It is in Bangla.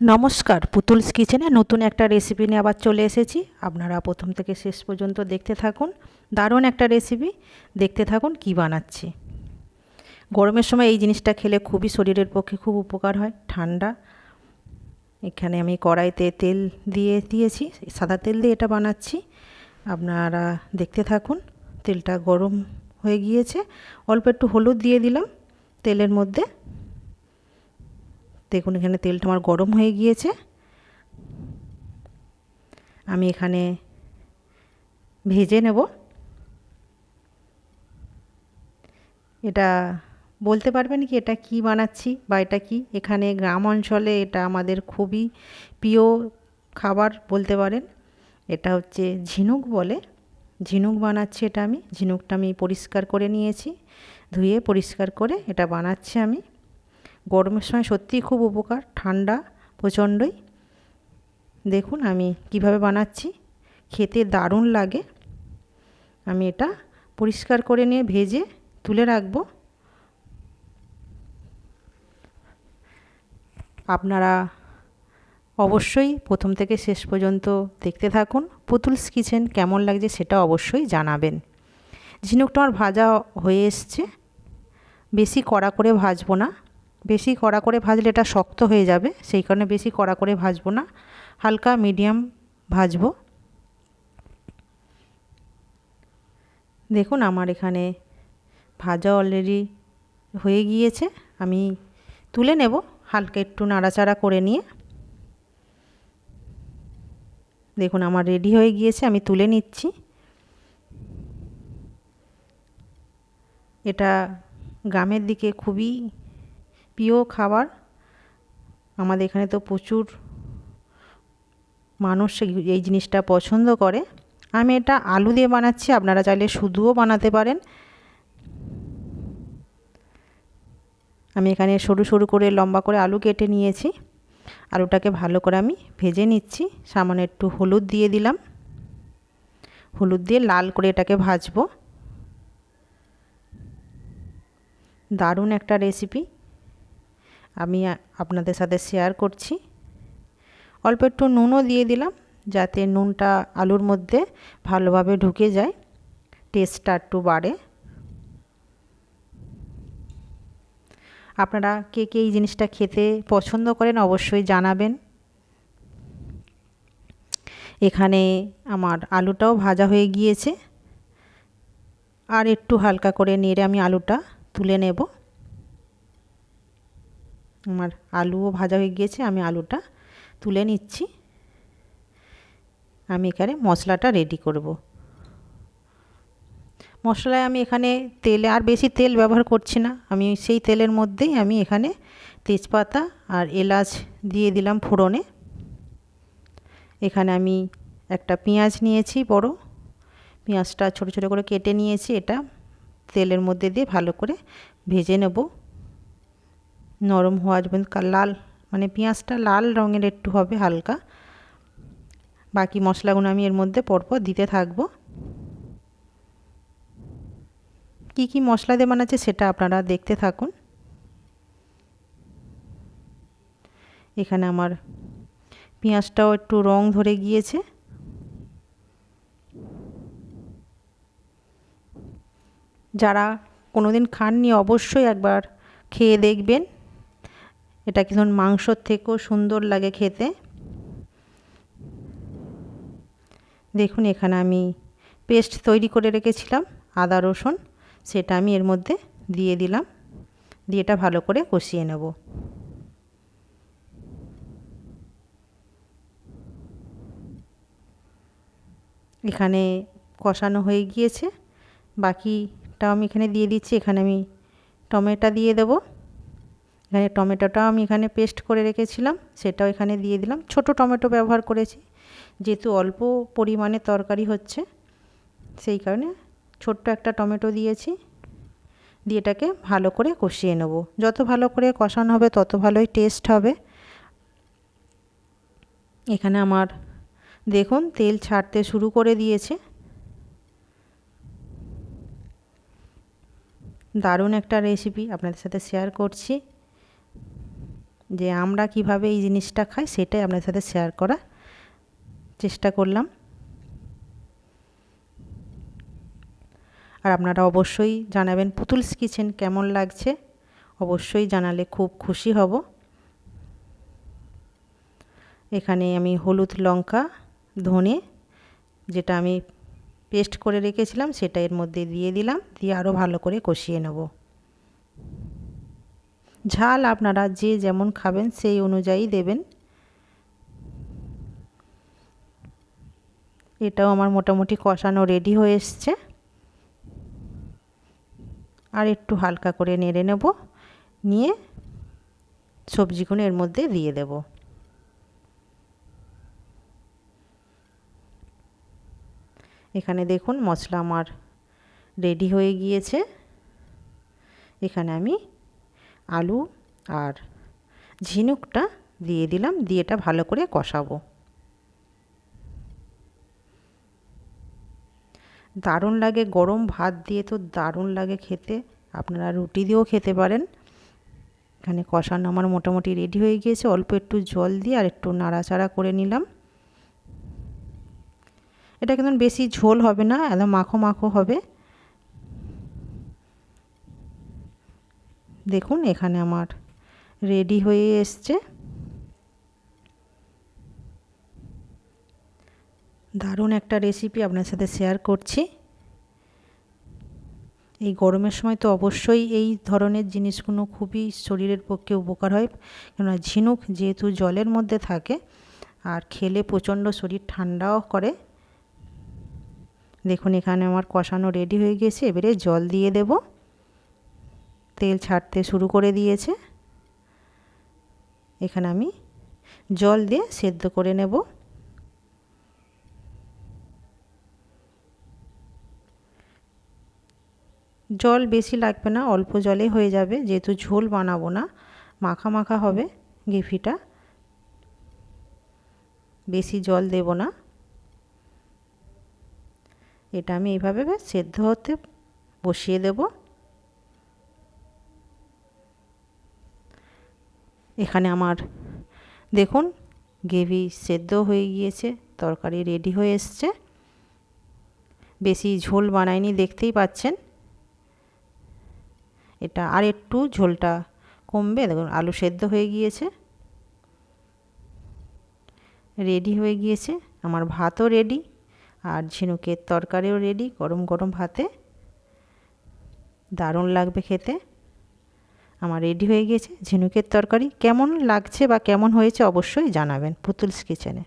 নমস্কার, পুতুলস কিচেনে নতুন একটা রেসিপি নিয়ে আবার চলে এসেছি। আপনারা প্রথম থেকে শেষ পর্যন্ত দেখতে থাকুন। দারুণ একটা রেসিপি দেখতে থাকুন কি বানাচ্ছি। গরমের সময় এই জিনিসটা খেলে খুবই শরীরের পক্ষে খুব উপকার হয়, ঠান্ডা। এখানে আমি কড়াইতে তেল দিয়ে দিয়েছি, সাদা তেল দিয়ে এটা বানাচ্ছি। আপনারা দেখতে থাকুন, তেলটা গরম হয়ে গিয়েছে। অল্প একটু হলুদ দিয়ে দিলাম, তেলের মধ্যে। দেখুন এখানে তেলটা আমার গরম হয়ে গিয়েছে। আমি এখানে ভেজে নেব। এটা বলতে পারবেন কি এটা কি বানাচ্ছি বা এটা কি? এখানে গ্রাম অঞ্চলে এটা আমাদের খুবই প্রিয় খাবার বলতে পারেন। এটা হচ্ছে ঝিনুক বলে। ঝিনুক বানাচ্ছি এটা আমি। ঝিনুকটা আমি পরিষ্কার করে নিয়েছি। ধুয়ে পরিষ্কার করে এটা বানাচ্ছি আমি। গরমের সময় সত্যিই খুব উপকার, ঠান্ডা প্রচণ্ডই। দেখুন আমি কীভাবে বানাচ্ছি, খেতে দারুণ লাগে। আমি এটা পরিষ্কার করে নিয়ে ভেজে তুলে রাখব। আপনারা অবশ্যই প্রথম থেকে শেষ পর্যন্ত দেখতে থাকুন। পুতুলস কিচেন কেমন লাগছে সেটা অবশ্যই জানাবেন। ঝিনুকটা আমার ভাজা হয়ে এসছে। বেশি কড়া করে ভাজবো না। বেশি কড়া করে ভাজলে এটা শক্ত হয়ে যাবে, সেই কারণে বেশি কড়া করে ভাজবো না। হালকা মিডিয়াম ভাজবো। দেখুন আমার এখানে ভাজা অলরেডি হয়ে গিয়েছে, আমি তুলে নেব হালকা একটু নাড়াচাড়া করে নিয়ে। দেখুন আমার রেডি হয়ে গিয়েছে, আমি তুলে নিচ্ছি। এটা গ্রামের দিকে খুবই প্রিয় খাবার। আমাদের এখানে তো প্রচুর মানুষ এই জিনিসটা পছন্দ করে। আমি এটা আলু দিয়ে বানাচ্ছি, আপনারা চাইলে শুধুও বানাতে পারেন। আমি এখানে সরু সরু করে লম্বা করে আলু কেটে নিয়েছি। আলুটাকে ভালো করে আমি ভেজে নিচ্ছি। সামান্য একটু হলুদ দিয়ে দিলাম। হলুদ দিয়ে লাল করে এটাকে ভাজবো। দারুণ একটা রেসিপি আমি আপনাদের সাথে শেয়ার করছি। অল্প একটু নুনও দিয়ে দিলাম, যাতে নুনটা আলুর মধ্যে ভালোভাবে ঢুকে যায় টেস্টটা একটু বাড়ে। আপনারা কে কে এই জিনিসটা খেতে পছন্দ করেন অবশ্যই জানাবেন। এখানে আমার আলুটাও ভাজা হয়ে গিয়েছে। আর একটু হালকা করে নেড়ে আমি আলুটা তুলে নেব। আমার আলুও ভাজা হয়ে গিয়েছে, আমি আলুটা তুলে নিচ্ছি। আমি এখানে মশলাটা রেডি করব। মশলায় আমি এখানে তেলে, আর বেশি তেল ব্যবহার করছি না। আমি সেই তেলের মধ্যেই আমি এখানে তেজপাতা আর এলাচ দিয়ে দিলাম ফোড়নে। এখানে আমি একটা পেঁয়াজ নিয়েছি বড়। পেঁয়াজটা ছোট ছোট করে কেটে নিয়েছি। এটা তেলের মধ্যে দিয়ে ভালো করে ভেজে নেব। নরম হওয়া যাবে লাল মানে পেঁয়াজটা লাল রঙের একটু হবে হালকা। বাকি মশলাগুলো আমি এর মধ্যে পরপর দিতে থাকব। কি কি মশলা দিয়ে বানাচ্ছে সেটা আপনারা দেখতে থাকুন। এখানে আমার পেঁয়াজটাও একটু রং ধরে গিয়েছে। যারা কোনো দিন খাননি অবশ্যই একবার খেয়ে দেখবেন। এটা কিন্তু মাংসর থেকেও সুন্দর লাগে খেতে? দেখুন এখানে আমি পেস্ট তৈরি করে রেখেছিলাম, আদা, রসুন, সেটা আমি এর মধ্যে দিয়ে দিলাম, দিয়ে এটা ভালো করে কষিয়ে নেব। এখানে কষানো হয়ে গিয়েছে, বাকিটাও আমি এখানে দিয়ে দিচ্ছি, এখানে আমি টমেটো দিয়ে দেবো। এখানে টমেটোটাও আমি এখানে পেস্ট করে রেখেছিলাম, সেটাও এখানে দিয়ে দিলাম। ছোট টমেটো ব্যবহার করেছি, যেহেতু অল্প পরিমাণে তরকারি হচ্ছে, সেই কারণে ছোট্ট একটা টমেটো দিয়েছি, দিয়ে এটাকে ভালো করে কষিয়ে নেব। যত ভালো করে কষানো হবে, তত ভালোই টেস্ট হবে। এখানে আমার, দেখুন, তেল ছাড়তে শুরু করে দিয়েছে। দারুণ একটা রেসিপি আপনাদের সাথে শেয়ার করছি। যে আমরা কীভাবে এই জিনিসটা খাই সেটাই আপনাদের সাথে শেয়ার করার চেষ্টা করলাম। আর আপনারা অবশ্যই জানাবেন পুতুলস কিচেন কেমন লাগছে? অবশ্যই জানালে খুব খুশি হব। এখানে আমি হলুদ লঙ্কা, ধনে, যেটা আমি পেস্ট করে রেখেছিলাম সেটা এর মধ্যে দিয়ে দিলাম, দিয়ে আরও ভালো করে কষিয়ে নেব। ঝাল আপনারা যে যেমন খাবেন সেই অনুযায়ী দেবেন। এটাও আমার মোটামুটি কষানো রেডি হয়ে এসছে। আর একটু হালকা করে নেড়ে নেব, নিয়ে সবজিগুলো এর মধ্যে দিয়ে দেব। এখানে দেখুন মশলা আমার রেডি হয়ে গিয়েছে। এখানে আমি আলু আর ঝিনুকটা দিয়ে দিলাম, দিয়ে এটা ভালো করে কষাবো। দারুণ লাগে, গরম ভাত দিয়ে তো দারুণ লাগে খেতে। আপনারা রুটি দিয়েও খেতে পারেন। এখানে কষানো আমার মোটামুটি রেডি হয়ে গিয়েছে। অল্প একটু জল দিয়ে আর একটু নাড়াচাড়া করে নিলাম। এটা কিন্তু বেশি ঝোল হবে না, একদম মাখো মাখো হবে। দেখুন, এখানে আমার রেডি হয়ে এসছে। দারুণ একটা রেসিপি আপনার সাথে শেয়ার করছি। এই গরমের সময় তো অবশ্যই এই ধরনের জিনিসগুলো খুবই শরীরের পক্ষে উপকার হয়। কেননা ঝিনুক যেহেতু জলের মধ্যে থাকে, আর খেলে প্রচণ্ড শরীর ঠান্ডাও করে। দেখুন, এখানে আমার কষানো রেডি হয়ে গেছে, এবারে জল দিয়ে দেব। তেল ছাড়তে শুরু করে দিয়েছে। এখানে আমি জল দিয়ে সেদ্ধ করে নেব। জল বেশি লাগবে না, অল্প জলে হয়ে যাবে। যেহেতু ঝোল বানাবো না, মাখা মাখা হবে গ্রেভিটা। বেশি জল দেব না। এটা আমি এইভাবে সেদ্ধ হতে বসিয়ে দেব। এখানে আমার, দেখুন, গ্রেভি সেদ্ধ হয়ে গিয়েছে, তরকারি রেডি হয়ে এসছে। বেশি ঝোল বানাইনি, দেখতেই পাচ্ছেন। এটা আর একটু ঝোলটা কমবে, দেখুন, আলু সেদ্ধ হয়ে গিয়েছে। রেডি হয়ে গিয়েছে, আমার ভাতও রেডি আর ঝিনুকের তরকারিও রেডি গরম গরম ভাতে। দারুণ লাগবে খেতে। আমার রেডি হয়ে গিয়েছে ঝিনুকের তরকারি কেমন লাগছে বা কেমন হয়েছে অবশ্যই জানাবেন পুতুলস কিচেনে